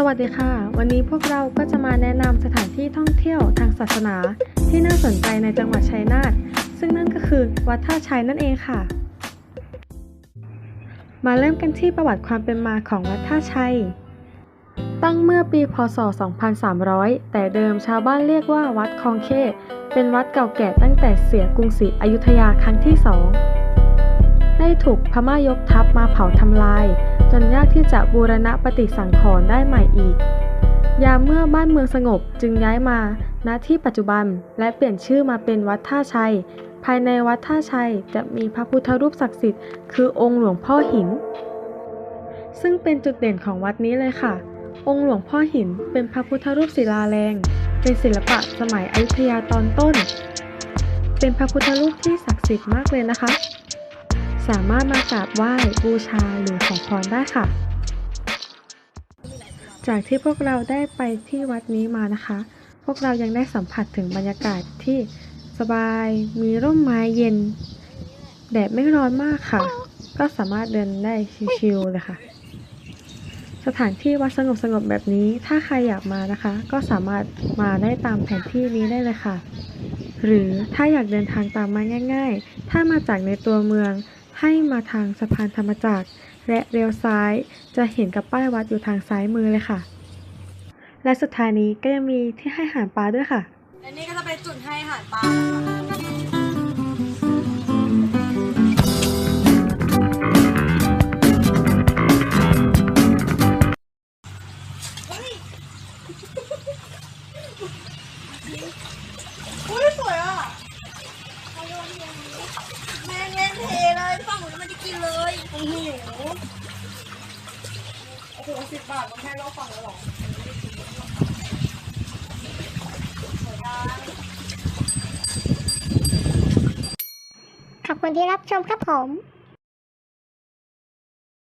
สวัสดีค่ะ วันนี้พวกเราก็จะมาแนะนำสถานที่ท่องเที่ยวทางศาสนาที่น่าสนใจในจังหวัดชัยนาทซึ่งนั่นก็คือวัดท่าชัยนั่นเองค่ะ มาเริ่มกันที่ประวัติความเป็นมาของวัดท่าชัย ตั้งเมื่อปีพศ 2300 แต่เดิมชาวบ้านเรียกว่าวัดคลองเค เป็นวัดเก่าแก่ตั้งแต่เสียกรุงศรีอยุธยาครั้งที่สอง ถูกพม่ายกทัพมาเผาทำลาย จนยากที่จะบูรณะปฏิสังขรณ์ได้ใหม่อีก ยามเมื่อบ้านเมืองสงบจึงย้ายมาณที่ปัจจุบันและเปลี่ยนชื่อมาเป็นวัดท่าชัย ภายในวัดท่าชัยจะมีพระพุทธรูปศักดิ์สิทธิ์คือองค์หลวงพ่อหิน ซึ่งเป็นจุดเด่นของวัดนี้เลยค่ะ องค์หลวงพ่อหินเป็นพระพุทธรูปศิลาแรง เป็นศิลปะสมัยอยุธยาตอนต้น เป็นพระพุทธรูปที่ศักดิ์สิทธิ์มากเลยนะคะ สามารถมากราบไหว้บูชาหรือขอพรได้ค่ะ จากที่พวกเราได้ไปที่วัดนี้มานะคะ พวกเรายังได้สัมผัสถึงบรรยากาศที่สบาย มีร่มไม้เย็น แดดไม่ร้อนมากค่ะ ก็สามารถเดินได้ชิลๆเลยค่ะ สถานที่วัดสงบๆแบบนี้ ถ้าใครอยากมานะคะ ก็สามารถมาได้ตามแผนที่นี้ได้เลยค่ะ หรือถ้าอยากเดินทางตามมาง่าย ๆ ถ้ามาจากในตัวเมือง ให้มาทางสะพานธรรมจักร และเลี้ยวซ้ายจะเห็นกับป้ายวัดอยู่ทางซ้ายมือเลยค่ะ และสุดท้ายนี้ก็ยังมีที่ให้อาหารปลาด้วยค่ะ และนี่ก็จะเป็นจุดให้อาหารปลานะคะ เลยฝั่งหนูมันจะกินเลยหิวโหโอ้โหสิบบาทมันแค่รอบฝั่งแล้วหรอขอบคุณที่รับชมครับผม